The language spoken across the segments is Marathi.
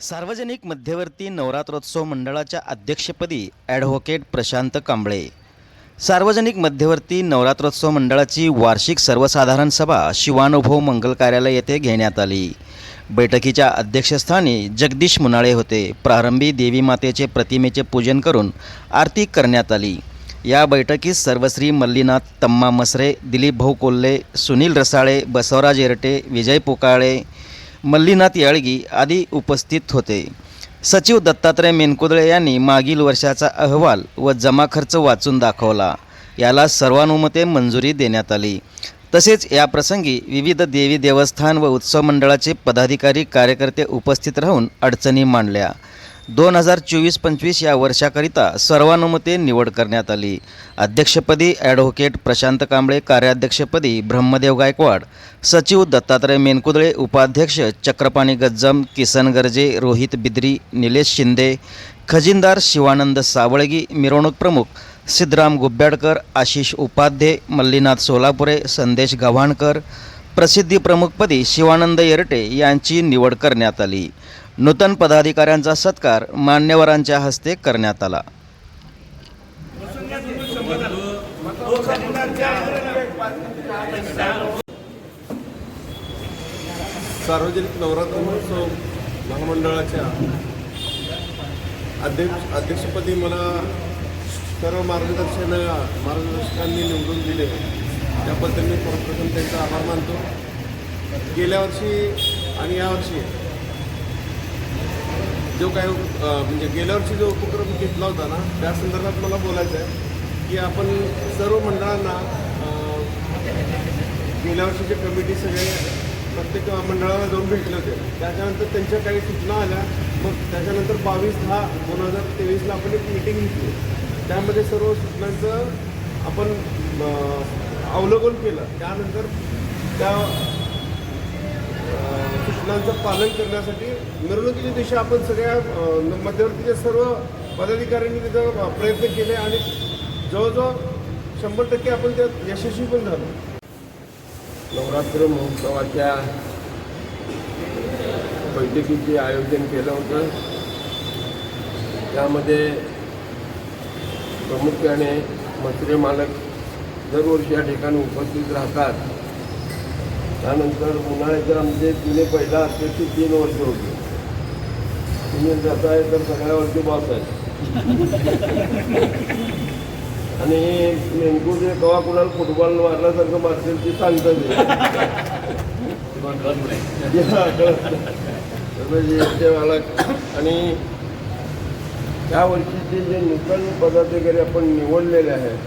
सार्वजनिक मध्यवर्ती नवरात्रोत्सव मंडळाच्या अध्यक्षपदी ॲडव्होकेट प्रशांत कांबळे. सार्वजनिक मध्यवर्ती नवरात्रोत्सव मंडळाची वार्षिक सर्वसाधारण सभा शिवानुभव मंगल कार्यालय येथे घेण्यात आली. बैठकीच्या अध्यक्षस्थानी जगदीश मुनाळे होते. प्रारंभी देवी मातेचे प्रतिमेचे पूजन करून आरती करण्यात आली. या बैठकीत सर्वश्री मल्लीनाथ तम्मा मसरे दिलीप भाऊ कोल्हे सुनील रसाळे बसवराज एरटे विजय पोकाळे मल्लीनाथ याळगी आदी उपस्थित होते. सचिव दत्तात्रय मेनकुदळे यांनी मागील वर्षाचा अहवाल व जमा खर्च वाचून दाखवला. याला सर्वानुमते मंजुरी देण्यात आली. तसेच या प्रसंगी विविध देवी देवस्थान व उत्सव मंडळाचे पदाधिकारी कार्यकर्ते उपस्थित राहून अडचणी मांडल्या. दोन हजार चोवीस पंचवीस या वर्षाकरिता सर्वानुमते निवड करण्यात आली. अध्यक्षपदी ॲडव्होकेट प्रशांत कांबळे कार्याध्यक्षपदी ब्रह्मदेव गायकवाड सचिव दत्तात्रय मेनकुदळे उपाध्यक्ष चक्रपाणी गज्जम किसन गर्जे रोहित बिद्री निलेश शिंदे खजिनदार शिवानंद सावळगी मिरवणूक प्रमुख सिद्धराम गुब्याडकर आशिष उपाध्ये मल्लीनाथ सोलापुरे संदेश गव्हाणकर प्रसिद्धी प्रमुखपदी शिवानंद येरटे यांची निवड करण्यात आली. नूतन पदाधिकाऱ्यांचा सत्कार मान्यवरांच्या हस्ते करण्यात आला. सार्वजनिक नवरात्र महोत्सव महामंडळाच्या अध्यक्ष अध्यक्षपदी मला सर्व मार्गदर्शन मार्गदर्शकांनी निवडून दिले. त्याबद्दल मी प्रथम त्यांचा आभार मानतो. गेल्या वर्षी आणि यावर्षी जो काय म्हणजे गेल्या वर्षी जो उपक्रम घेतला होता ना त्या संदर्भात मला बोलायचं आहे की आपण सर्व मंडळांना गेल्या वर्षीचे कमिटी सगळे प्रत्येक मंडळाला जाऊन भेटले होते त्याच्यानंतर त्यांच्या काही सूचना आल्या. मग त्याच्यानंतर बावीस दहा दोन हजार तेवीसला आपण एक मिटिंग घेतली. त्यामध्ये सर्व सूचनांचं आपण अवलोकन केलं. त्यानंतर त्या घटनांचं पालन करण्यासाठी मिरवणुकीच्या दिवशी आपण सगळ्या मध्यवर्तीच्या सर्व पदाधिकाऱ्यांनी तिथं प्रयत्न केले आणि जवळजवळ शंभर टक्के आपण त्यात यशस्वी पण झालो. नवरात्र महोत्सवाच्या बैठकीचे आयोजन केलं होतं. त्यामध्ये प्रामुख्याने मत्रे मालक दरवर्षी या ठिकाणी उपस्थित राहतात. त्यानंतर उन्हाळ्याचे आमचे जुने पहिला अध्यक्ष तीन वर्ष होते. तुम्ही जात आहे तर सगळ्या वर्षी बॉस आहे. आणि नेमकं जे कवा कुणाला फुटबॉल मारल्यासारखं मारतील ते सांगतात मला आणि त्या वर्षीचे जे नूतन पदाधिकारी आपण निवडलेले आहेत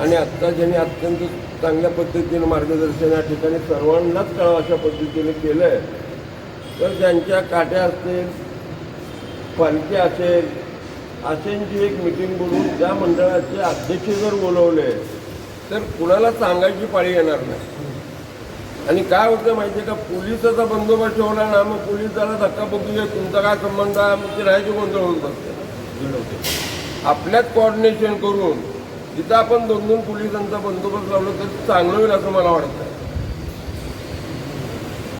आणि आत्ता ज्यांनी अत्यंत चांगल्या पद्धतीने मार्गदर्शन या ठिकाणी सर्वांनाच कळावं अशा पद्धतीने केलं आहे तर त्यांच्या काट्या असतील पालखी असेल असेंची एक मिटिंग बोलून त्या मंडळाचे अध्यक्ष जर बोलवले तर कुणाला सांगायची पाळी येणार नाही. आणि काय होतं माहिती आहे का? पोलिसाचा बंदोबस्त ठेवला ना मग पोलीस जरा धक्का बघूया तुमचा काय संबंध आहे? मग ते राहायचे गोंधळ होऊन बसते. आपल्यात कोऑर्डिनेशन करून तिथं आपण दोन दोन पोलिसांचा बंदोबस्त लावला तर चांगलं होईल असं मला वाटतं